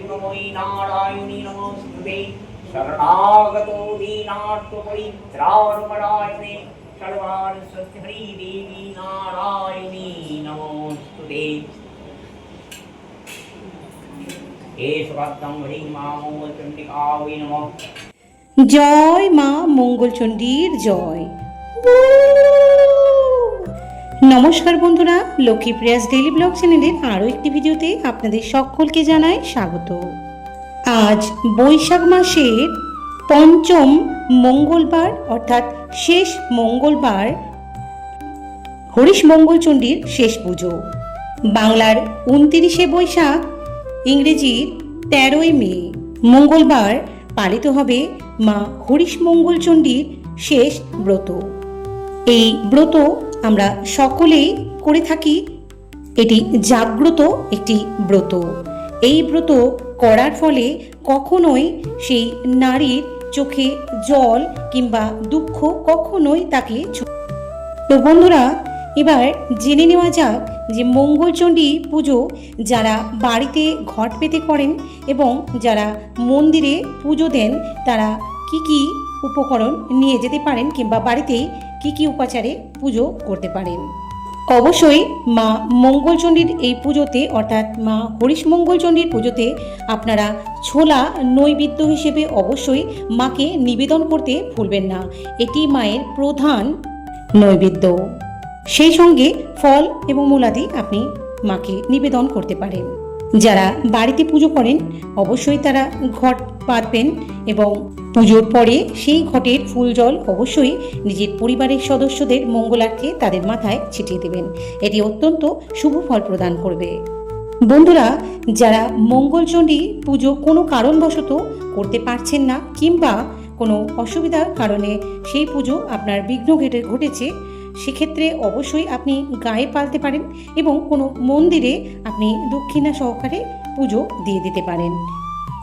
গুণময়ী নারায়ণী নমস্তুতে শরণাগতো দীনার্ত পরিত্রাণপরায়ণে সর্বান সত্যহরি দেবী নারায়ণী নমস্তুতে জয় মা মঙ্গলচণ্ডীর জয় নমস্কার বন্ধুরা লক্ষ্মী প্রিয়াস ডেইলি ব্লগ চ্যানেলের আরও একটি ভিডিওতে আপনাদের সকলকে জানাই স্বাগত। আজ বৈশাখ মাসের পঞ্চম মঙ্গলবার, অর্থাৎ শেষ মঙ্গলবার, হরিশ মঙ্গলচণ্ডীর শেষ পুজো। বাংলার উনতিরিশে বৈশাখ, ইংরেজির তেরোই মে। মঙ্গলবার পালিত হবে মা হরিশ মঙ্গলচণ্ডীর শেষ ব্রত। এই ব্রত আমরা সকলেই করে থাকি। এটি জাগ্রত একটি ব্রত। এই ব্রত করার ফলে কখনোই সেই নারীর চোখে জল কিংবা দুঃখ কখনোই তাকে তো বন্ধুরা, এবার জেনে নেওয়া যাক যে মঙ্গলচণ্ডী পুজো যারা বাড়িতে ঘট পেতে করেন এবং যারা মন্দিরে পুজো দেন, তারা কি কি উপকরণ নিয়ে যেতে পারেন কিংবা বাড়িতেই কি কি উপাচারে পুজো করতে পারেন? অবশ্যই মা মঙ্গলচণ্ডীর এই পুজোতে, অর্থাৎ মা হরিশ মঙ্গলচণ্ডীর পুজোতে আপনারা ছোলা নৈবেদ্য হিসেবে অবশ্যই মাকে নিবেদন করতে ভুলবেন না। এটি মায়ের প্রধান নৈবেদ্য। সেই সঙ্গে ফল এবং মূলাদি আপনি মাকে নিবেদন করতে পারেন। যারা বাড়িতে পুজো করেন, অবশ্যই তারা ঘট পাতবেন এবং পুজোর পরে সেই ঘটের ফুল জল অবশ্যই নিজের পরিবারের সদস্যদের মঙ্গলার্থে তাদের মাথায় ছিটিয়ে দেবেন। এটি অত্যন্ত শুভ ফল প্রদান করবে। বন্ধুরা, যারা মঙ্গলচণ্ডী পুজো কোনো কারণবশত করতে পারছেন না কিংবা কোনো অসুবিধার কারণে সেই পুজো আপনার বিঘ্ন ঘটে ঘটেছে সেক্ষেত্রে অবশ্যই আপনি গায়ে পালতে পারেন এবং কোনো মন্দিরে আপনি দক্ষিণা সহকারে পুজো দিয়ে দিতে পারেন।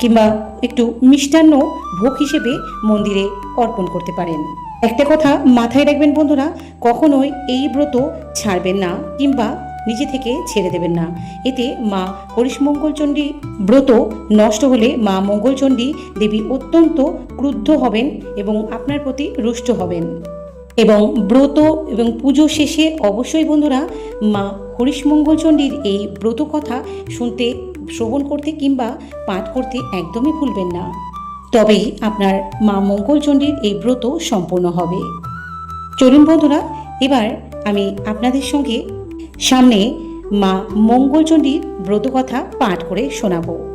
কিংবা একটু মিষ্টান্ন ভোগ হিসেবে মন্দিরে অর্পণ করতে পারেন। একটা কথা মাথায় রাখবেন বন্ধুরা, কখনোই এই ব্রত ছাড়বেন না কিংবা নিজে থেকে ছেড়ে দেবেন না। এতে মা হরিশ মঙ্গলচণ্ডী ব্রত নষ্ট হলে মা মঙ্গলচণ্ডী দেবী অত্যন্ত ক্রুদ্ধ হবেন এবং আপনার প্রতি রুষ্ট হবেন। এবং ব্রত এবং পুজো শেষে অবশ্যই বন্ধুরা মা হরিশ মঙ্গলচণ্ডীর এই ব্রত কথা শুনতে, শ্রবণ করতে কিংবা পাঠ করতে একদমই ভুলবেন না। তবেই আপনার মা মঙ্গলচণ্ডীর এই ব্রত সম্পূর্ণ হবে। চলুন বন্ধুরা, এবার আমি আপনাদের সঙ্গে সামনে মা মঙ্গলচণ্ডীর ব্রত কথা পাঠ করে শোনাবো।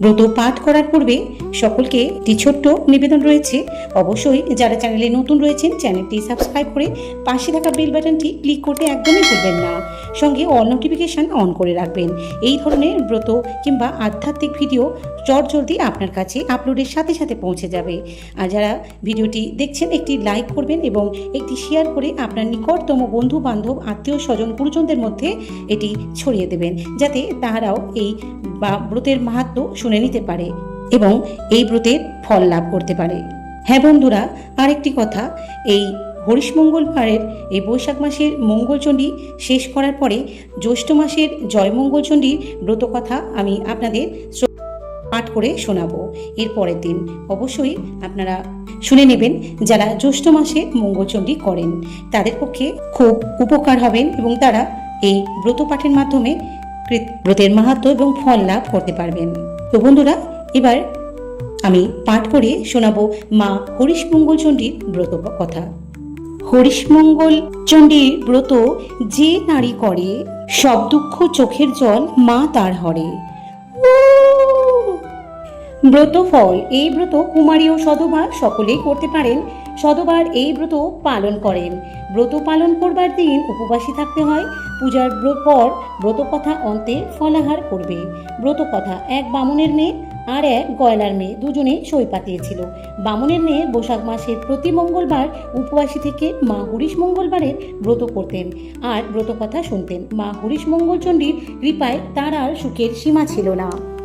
ব্রত পাঠ করার পূর্বে সকলকে একটি ছোট্ট নিবেদন রয়েছে। অবশ্যই যারা চ্যানেলে নতুন রয়েছেন চ্যানেলটি সাবস্ক্রাইব করে পাশে থাকা বেল বাটনটি ক্লিক করতে একদমই ভুলবেন না। সঙ্গে অল নোটিফিকেশান অন করে রাখবেন। এই ধরনের ব্রত কিংবা আধ্যাত্মিক ভিডিও চটজলদি আপনার কাছে আপলোডের সাথে সাথে পৌঁছে যাবে। আর যারা ভিডিওটি দেখছেন, একটি লাইক করবেন এবং একটি শেয়ার করে আপনার নিকটতম বন্ধু বান্ধব আত্মীয় স্বজন গুরুজনদের মধ্যে এটি ছড়িয়ে দেবেন। যাতে তাহারাও এই ব্রতের মাহাত্ম শুনে নিতে পারে এবং এই ব্রতের ফল লাভ করতে পারে। হ্যাঁ বন্ধুরা, আরেকটি কথা, এই হরিশ মঙ্গলবারের এই বৈশাখ মাসের মঙ্গলচণ্ডী শেষ করার পরে জ্যৈষ্ঠ মাসের জয় মঙ্গলচণ্ডীর ব্রত কথা আমি আপনাদের পাঠ করে শোনাবো। এর পরের দিন অবশ্যই আপনারা শুনে নেবেন যারা জ্যৈষ্ঠ মাসে মঙ্গলচণ্ডী করেন, তাদের পক্ষে খুব উপকার হবেন এবং তারা এই ব্রত পাঠের মাধ্যমে ব্রতের মাহাত্ম এবং ফল লাভ করতে পারবেন। তো বন্ধুরা, এবার আমি পাঠ করে শোনাবো মা হরিশ মঙ্গলচণ্ডীর ব্রত কথা। হরিশমঙ্গল চণ্ডীর ব্রত যে নারী করে, সব দুঃখ চোখের জল মা তার হরে। ব্রত ফল, এই ব্রত কুমারী ও সধবা সকলেই করতে পারেন। সধবার এই ব্রত পালন করেন। ব্রত পালন করবার দিন উপবাসী থাকতে হয়। পূজার পর ব্রত কথা অন্তে ফলাহার করবে। ব্রত কথা এক বামুনের মেয়ে আর এক গয়লার মেয়ে দুজনে সই পাতিয়েছিল। বামুনের মেয়ে বৈশাখ মাসের প্রতি মঙ্গলবার উপবাসী থেকে মা হরিশ মঙ্গলবারের ব্রত করতেন আর ব্রত কথা শুনতেন। মা হরিশ মঙ্গলচণ্ডীর কৃপায় তার আর সুখের সীমা ছিল না।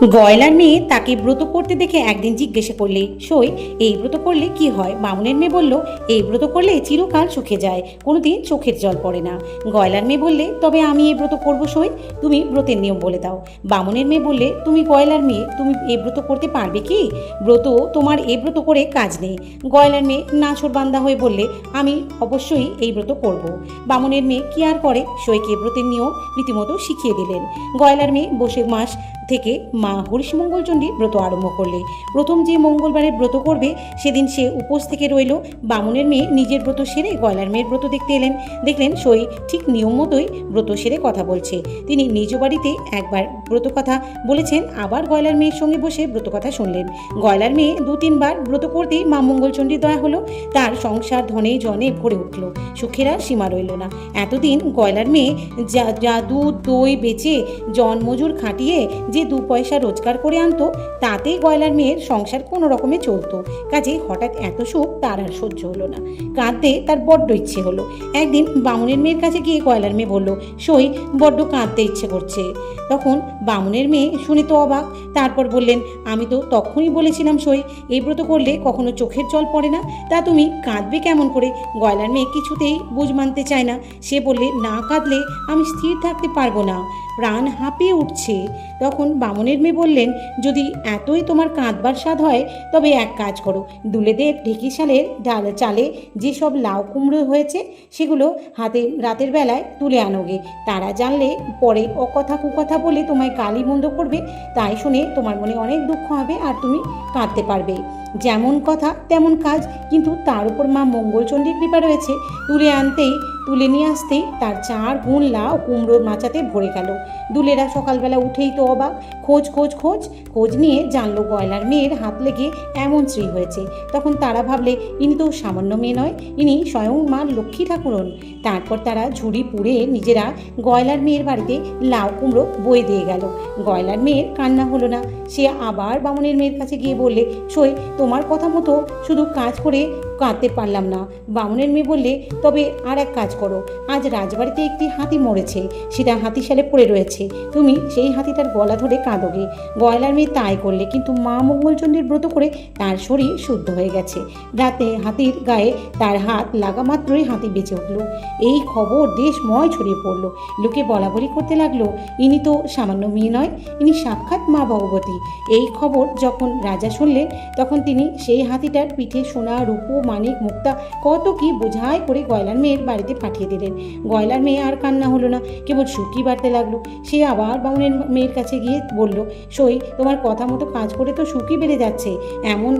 গয়লার মেয়ে তাকে ব্রত করতে দেখে একদিন জিজ্ঞেসে করলে, সই, এই ব্রত করলে কি হয়? বামুনের মেয়ে বলল, এই ব্রত করলে চিরকাল সুখে যায়, কোনোদিন চোখের জল পড়ে না। গয়লার মেয়ে বললে, তবে আমি এই ব্রত করব, সই, তুমি ব্রতের নিয়ম বলে দাও। বামুনের মেয়ে বললে, তুমি গয়লার মেয়ে, তুমি এই ব্রত করতে পারবে কি? ব্রত, তোমার এই ব্রত করে কাজ নেই। গয়লার মেয়ে নাছর বান্দা হয়ে বললে, আমি অবশ্যই এই ব্রত করব। বামুনের মেয়ে, কি আর করে? সইকে ব্রতের নিয়ম রীতিমতো শিখিয়ে দিলেন। গয়লার মেয়ে বসে মাস থেকে মা হরিশ হরিশমঙ্গলচণ্ডী ব্রত আরম্ভ করলে। প্রথম যে মঙ্গলবারে ব্রত করবে, সেদিন সে উপোস থেকে রইল। বামুনের মেয়ে নিজের ব্রত সেরে গয়লার মেয়ের ব্রত দেখতে এলেন। দেখলেন সই ঠিক নিয়ম মতোই ব্রত সেরে কথা বলছে। তিনি নিজ বাড়িতে একবার ব্রত কথা বলেছেন, আবার গয়লার মেয়ের সঙ্গে বসে ব্রত কথা শুনলেন। গয়লার মেয়ে দু তিনবার ব্রত করতেই মা মঙ্গলচণ্ডীর দয়া হলো। তার সংসার ধনে জনে ভরে উঠল। সুখের আর সীমা রইল না। এতদিন গয়লার মেয়ে যা যা দুধ, দই বেচে, জনমজুর খাটিয়ে যে দু পয়সা রোজগার করে আনতো, তাতেই গয়লার মেয়ের সংসার কোনো রকমে চলতো। কাজে হঠাৎ এত সুখ তার আর সহ্য হলো না। কাঁদতে তার বড্ড ইচ্ছে হলো। একদিন বামুনের মেয়ের কাছে গিয়ে গয়লার মেয়ে বলল, সই, বড্ড কাঁদতে ইচ্ছে করছে। তখন বামুনের মেয়ে শুনে তো অবাক, তারপর বললেন, আমি তো তখনই বলেছিলাম সই, এই ব্রত করলে কখনো চোখের জল পড়ে না। তা তুমি কাঁদবে কেমন করে? গয়লার মেয়ে কিছুতেই বুঝ মানতে চায় না। সে বললে, না কাঁদলে আমি স্থির থাকতে পারব না। প্রাণ হাঁপিয়ে উঠছে। তখন বামুনের মেয়ে বললেন, যদি এতই তোমার কাঁদবার স্বাদ হয়, তবে এক কাজ করো। দুলেদের ঢেকি সালের ডাল চালে যেসব লাউ কুমড়ো হয়েছে, সেগুলো হাতে রাতের বেলায় তুলে আনোগে। তারা জানলে পরে অকথা কুকথা বলে তোমায় গালি মন্দ করবে। তাই শুনে তোমার মনে অনেক দুঃখ হবে আর তুমি কাঁদতে পারবে। যেমন কথা, তেমন কাজ। কিন্তু তার উপর মা মঙ্গলচণ্ডীর কৃপা রয়েছে। তুলে আনতেই তুলে নিয়ে আসতেই তার চার গুণ লাউ কুমড়োর মাচাতে ভরে গেল। দুলেরা সকালবেলা উঠেই তো অবাক। খোঁজ খোঁজ খোঁজ খোঁজ নিয়ে জানলো গয়লার মেয়ের হাত লেগে এমন শ্রী হয়েছে। তখন তারা ভাবলে, ইনি তো সামান্য মেয়ে নয়, ইনি স্বয়ং মা লক্ষ্মী ঠাকুরন। তারপর তারা ঝুড়ি পুড়ে নিজেরা গয়লার মেয়ের বাড়িতে লাউ কুমড়ো বয়ে দিয়ে গেল। গয়লার মেয়ের কান্না হলো না। সে আবার বামুনের মেয়ের কাছে গিয়ে বললে, সই, তোমার কথা মতো শুধু কাজ করে কাঁদতে পারলাম না। বামুনের মেয়ে বললে, তবে আর এক কাজ করো। আজ রাজবাড়িতে একটি হাতি মরেছে। সেটা হাতিশালে পড়ে রয়েছে। তুমি সেই হাতিটার গলা ধরে কাঁদোগে। গয়লার মেয়ে তাই করলে, কিন্তু মা মঙ্গলচণ্ডীর ব্রত করে তার শরীর শুদ্ধ হয়ে গেছে। রাতে হাতির গায়ে তার হাত লাগা মাত্রই হাতি বেঁচে উঠল। এই খবর দেশময় ছড়িয়ে পড়ল। লোকে বলা বলি করতে লাগল, ইনি তো সামান্য মেয়ে নয়, ইনি সাক্ষাৎ মা ভগবতী। এই খবর যখন রাজা শুনলেন, তখন তিনি সেই হাতিটার পিঠে সোনা, রূপো মানিক মুক্তা কত কি বোঝাই করে গয়লার মেয়ের বাড়িতে পাঠিয়ে দিলেন। গয়লার মেয়ে আর কান্না হলো না, কেবল সুখী বাড়তে লাগল। সে আবার বামুনের মেয়ের কাছে গিয়ে বলল, সই, তোমার কথা মতো কাজ করে তো সুখী বেড়ে যাচ্ছে। এমন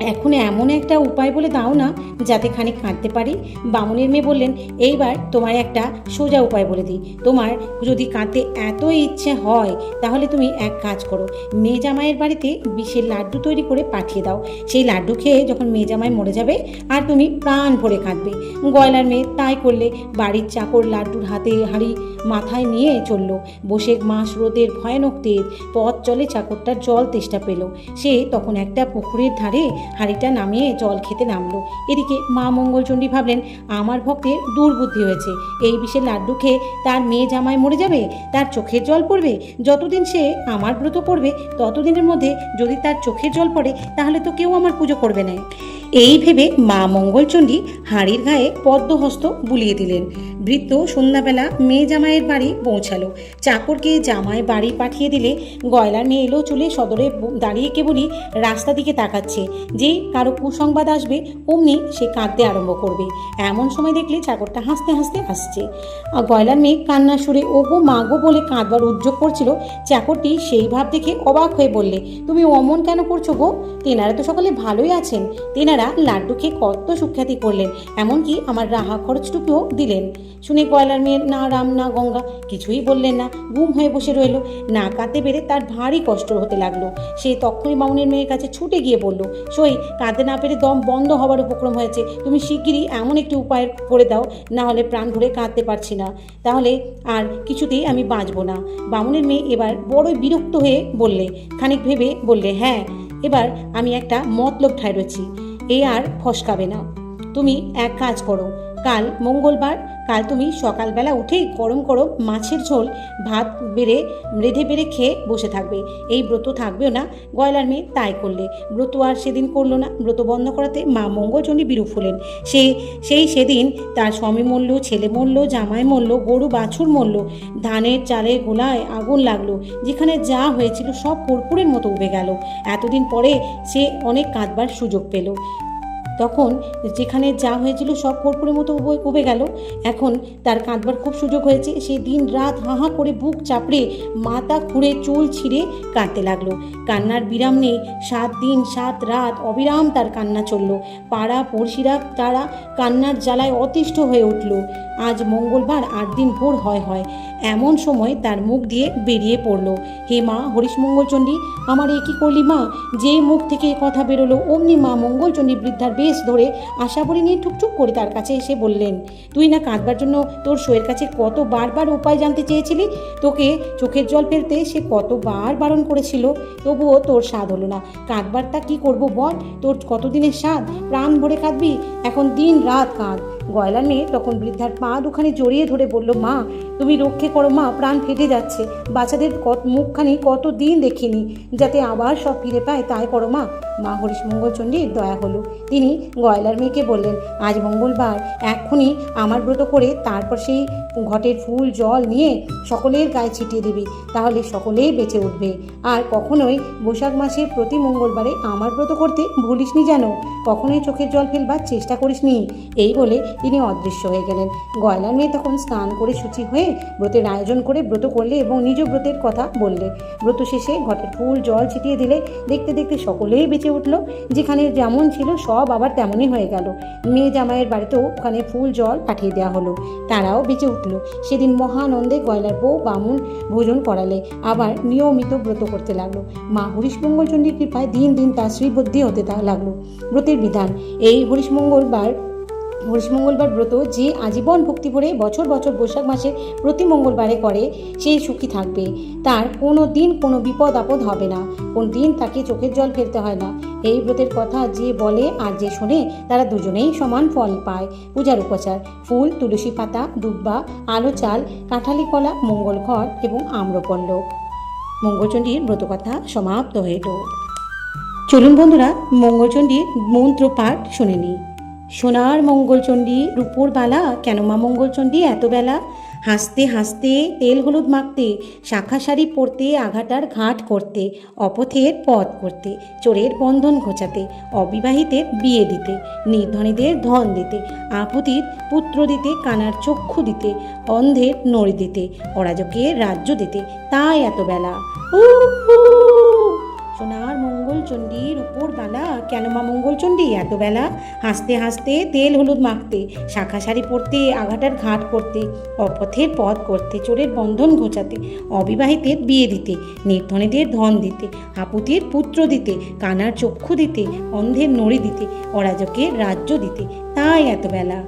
এখন এমন একটা উপায় বলে দাও না যাতে খানিক কাঁদতে পারি। বামুনের মেয়ে বললেন, এইবার তোমার একটা সোজা উপায় বলে দিই। তোমার যদি কাঁদতে এত ইচ্ছে হয়, তাহলে তুমি এক কাজ করো। মেয়ে জামাইয়ের বাড়িতে বিষের লাড্ডু তৈরি করে পাঠিয়ে দাও। সেই লাড্ডু খেয়ে যখন মেয়ে জামাই মরে যাবে, আর তুমি প্রাণ ভরে কাঁদবে। গয়লার মেয়ে তাই করলে, বাড়ির চাকর লাড্ডুর হাতে হাঁড়ি মাথায় নিয়ে চলল। বসে মাস রোদের ভয়ানক তেজ, পথ চলে চাকরটার জল তেষ্টা পেল। সে তখন একটা পুকুরের ধারে হাঁড়িটা নামিয়ে জল খেতে নামলো। এদিকে মা মঙ্গলচণ্ডী ভাবলেন, আমার ভক্তের দুর্বুদ্ধি হয়েছে। এই বিষে লাড্ডু খেয়ে তার মেয়ে জামায় মরে যাবে? তার চোখের জল পড়বে? যতদিন সে আমার ব্রত পড়বে ততদিনের মধ্যে যদি তার চোখের জল পড়ে, তাহলে তো কেউ আমার পুজো করবে না। এই ভেবে মা মঙ্গলচণ্ডী হাঁড়ির গায়ে পদ্মহস্ত বুলিয়ে দিলেন। বৃত্ত সন্ধ্যাবেলা মেয়ে জামাইয়ের বাড়ি পৌঁছালো। চাকরকে জামাই বাড়ি পাঠিয়ে দিলে গয়লার মেয়ে এলো চলে সদরে দাঁড়িয়ে কেবলই রাস্তা দিকে তাকাচ্ছে। যেই কারও কুসংবাদ আসবে, অমনি সে কাঁদতে আরম্ভ করবে। এমন সময় দেখলে চাকরটা হাসতে হাসতে আসছে গয়লার মেয়ে কান্না সুরে, ওগো মাগো বলে কাঁদবার উদ্যোগ করছিল চাকরটি। সেই ভাব দেখে অবাক হয়ে বললে, তুমি অমন কেন করছ গো? তেনারা তো সকালে ভালোই আছেন। তেনারা লাড্ডু খেয়ে কত সুখ্যাতি করলেন, এমনকি আমার রাহা খরচটুকুও দিলেন। শুনে কয়লার মেয়ের, না রাম, না গঙ্গা, কিছুই বললেন না, গুম হয়ে বসে রইল। না কাঁদতে পেরে তার ভারী কষ্ট হতে লাগল। সে তখনই মামুনের মেয়ের কাছে ছুটে গিয়ে বলল, সই, কাঁদতে না পেরে দম বন্ধ হবার উপক্রম হয়েছে। তুমি শিগগিরই এমন একটি উপায় করে দাও, না হলে প্রাণ ভরে কাঁদতে পারছি না। তাহলে আর কিছুতেই আমি বাঁচবো না। বামুনের মেয়ে এবার বড়ই বিরক্ত হয়ে বললে, খানিক ভেবে বললে হ্যাঁ এবার আমি একটা মতলব ঠায় রয়েছি। এ আর ফসকাবে না। তুমি এক কাজ করো কাল মঙ্গলবার, কাল তুমি সকালবেলা উঠেই গরম গরম মাছের ঝোল, ভাত বেড়ে রেঁধে বেড়ে খেয়ে বসে থাকবে। এই ব্রত থাকবেও না, গয়লার মেয়ে তাই করলে। ব্রত আর সেদিন করল না। ব্রত বন্ধ করাতে মা মঙ্গলচণ্ডী বিরূপ হলেন। সে, সেই সেদিন তার স্বামী মরল, ছেলে মরল, জামাই মরল, গরু বাছুর মরল। ধানের চালের গোলায় আগুন লাগল। যেখানে যা হয়েছিল সব কর্পূরের মতো উবে গেল। এতদিন পরে সে অনেক কাঁদবার সুযোগ পেল। তখন যেখানে যা হয়েছিল সব কর্পূরের মতো উবে গেল। এখন তার কাঁদবার খুব সুযোগ হয়েছে। সে দিন রাত হাঁ করে বুক চাপড়ে মাথা খুঁড়ে চুল ছিঁড়ে কাঁদতে লাগল। কান্নার বিরাম নেই। সাত দিন, সাত রাত অবিরাম তার কান্না চলল। পাড়া, পড়শিরা তারা কান্নার জ্বালায় অতিষ্ঠ হয়ে উঠল। আজ মঙ্গলবার আট দিন ভোর হয় হয়। এমন সময় তার মুখ দিয়ে বেরিয়ে পড়ল। হে মা, হরিশ মঙ্গলচণ্ডী, আমার এ কী করলি মা? যে মুখ থেকে কথা বেরোলো, অমনি মা মঙ্গলচণ্ডী বৃদ্ধার বেশ ধরে আশাবরী নিয়ে ঠুকঠুক করে তার কাছে এসে বললেন, তুই না কাঁদবার জন্য তোর শোয়ের কাছে কত বারবার উপায় জানতে চেয়েছিলি? তোকে চোখের জল ফেলতে সে কতবার বারণ করেছিল? তবুও তোর স্বাদ হলো না। কাঁদবার তা কি করব বল? তোর কতদিনের স্বাদ? প্রাণ ভরে কাঁদবি? এখন দিন রাত কাঁদ। গয়লা মেয়ে তখন বৃদ্ধার পা দুখানি জড়িয়ে ধরে বলল, মা তুমি রক্ষে করো মা, প্রাণ ফেটে যাচ্ছে। বাচ্চাদের কত মুখখানি কত দিন দেখিনি, যাতে আবার সব ফিরে পায়, তাই করো মা। মা হরিশ মঙ্গলচণ্ডীর দয়া হলো। তিনি গয়লার মেয়েকে বললেন, আজ মঙ্গলবার, এক্ষুনি আমার ব্রত করে তারপর সেই ঘটের ফুল, জল নিয়ে সকলের গায়ে ছিটিয়ে দিবি, তাহলে সকলেই বেঁচে উঠবে। আর কখনোই বৈশাখ মাসে প্রতি মঙ্গলবারে আমার ব্রত করতে ভুলিসনি যেন। কখনোই চোখের জল ফেলবার চেষ্টা করিসনি। এই বলে তিনি অদৃশ্য হয়ে গেলেন। গয়লার মেয়ে তখন স্নান করে শুচি হয়ে ব্রতের আয়োজন করে ব্রত করলে এবং নিজ ব্রতের কথা বললে। ব্রত শেষে ঘটের ফুল, জল ছিটিয়ে দিলে দেখতে দেখতে সকলেই বেঁচে উঠল। যেখানে যেমন ছিল সব আবার তেমনই হয়ে গেল। মেয়ে জামাইয়ের বাড়িতেও ওখানে ফুল, জল পাঠিয়ে দেওয়া হলো। তারাও বেঁচে উঠল। সেদিন মহানন্দে গয়লার বউ বামুন ভোজন করালে আবার নিয়মিত ব্রত করতে লাগল। মা হরিশমঙ্গলচণ্ডীর কৃপায় দিন দিন তার শ্রীবদ্ধি হতে লাগল। ব্রতের বিধান, এই হরিশমঙ্গলবার হরিশমঙ্গলবার ব্রত যে আজীবন ভক্তি ভরে বছর বছর বৈশাখ মাসের প্রতি মঙ্গলবারে করে সে সুখী থাকবে। তার কোনো দিন কোনো বিপদ আপদ হবে না। কোন দিন তাকে চোখের জল ফেলতে হয় না। এই ব্রতের কথা যে বলে আর যে শোনে, তারা দুজনেই সমান ফল পায়। পূজার উপচার, ফুল, তুলসী পাতা দুব্বা আলো চাল, কাঁঠালি কলা, মঙ্গল ঘর এবং আম্রপল্লব মঙ্গলচণ্ডীর ব্রতকথা সমাপ্ত হইল। চলুন বন্ধুরা, মঙ্গলচণ্ডীর মন্ত্র পাঠ শুনে নিই। সোনার মঙ্গলচণ্ডী, রূপোর বালা কেন মা মঙ্গলচণ্ডী, এত বেলা। হাসতে হাসতে, তেল হলুদ মাখতে, শাখা শাড়ি পরতে, আঘাটার ঘাট করতে, অপথের পথ করতে, চোরের বন্ধন ঘোচাতে, অবিবাহিতের বিয়ে দিতে, নির্ধনীদের ধন দিতে, আপুতির পুত্র দিতে, কানার চক্ষু দিতে, অন্ধের নড়ি দিতে, অরাজকের রাজ্য দিতে, তাই এত বেলা। সোনার মঙ্গলচণ্ডীর উপর বালা। কেন মা মঙ্গলচণ্ডী এত বেলা হাসতে হাসতে তেল হলুদ মাখতে, শাখা শাড়ি পরতে, আঘাটার ঘাট করতে, অপথের পথ করতে, চোরের বন্ধন ঘোচাতে, অবিবাহিতের বিয়ে দিতে, নির্ধনীদের ধন দিতে, হাপুতির পুত্র দিতে, কানার চক্ষু দিতে, অন্ধের নড়ি দিতে, অরাজকের রাজ্য দিতে, তাই এত বেলা।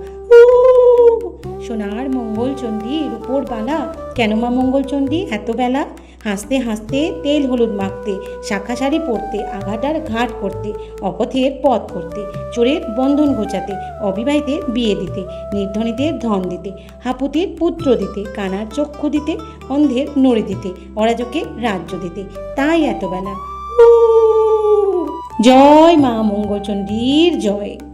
সোনার মঙ্গলচণ্ডীর উপর বালা। কেন মা মঙ্গলচণ্ডী এত বেলা হাসতে হাসতে তেল হলুদ মাখতে, শাখা শাড়ি পরতে আঘাটার ঘাট করতে, অপথের পথ করতে, চোরের বন্ধন ঘোচাতে অবিবাহিতের বিয়ে দিতে নির্ধনীদের ধন দিতে, হাপুতির পুত্র দিতে, কানার চক্ষু দিতে, অন্ধের নড়ে দিতে অরাজকে রাজ্য দিতে, তাই এত বেলা জয় মা মঙ্গলচণ্ডীর জয়।